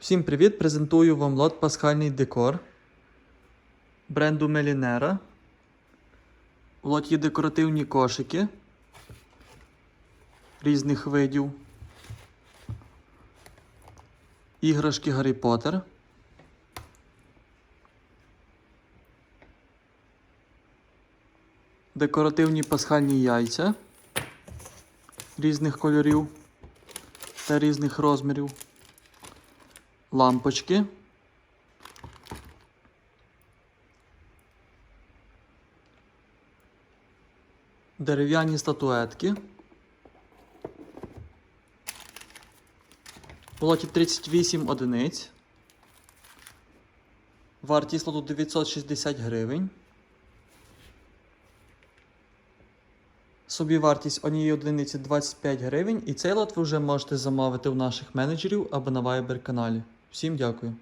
Всім привіт! Презентую вам лот пасхальний декор бренду Мелінера. В є декоративні кошики різних видів. Іграшки Гаррі Поттер. Декоративні пасхальні яйця різних кольорів та різних розмірів лампочки. Дерев'яні статуетки. В лоті 38 одиниць. Вартість лоту 960 гривень. Собівартість однієї одиниці 25 гривень, і цей лот ви вже можете замовити у наших менеджерів або на Viber каналі. Всім дякую.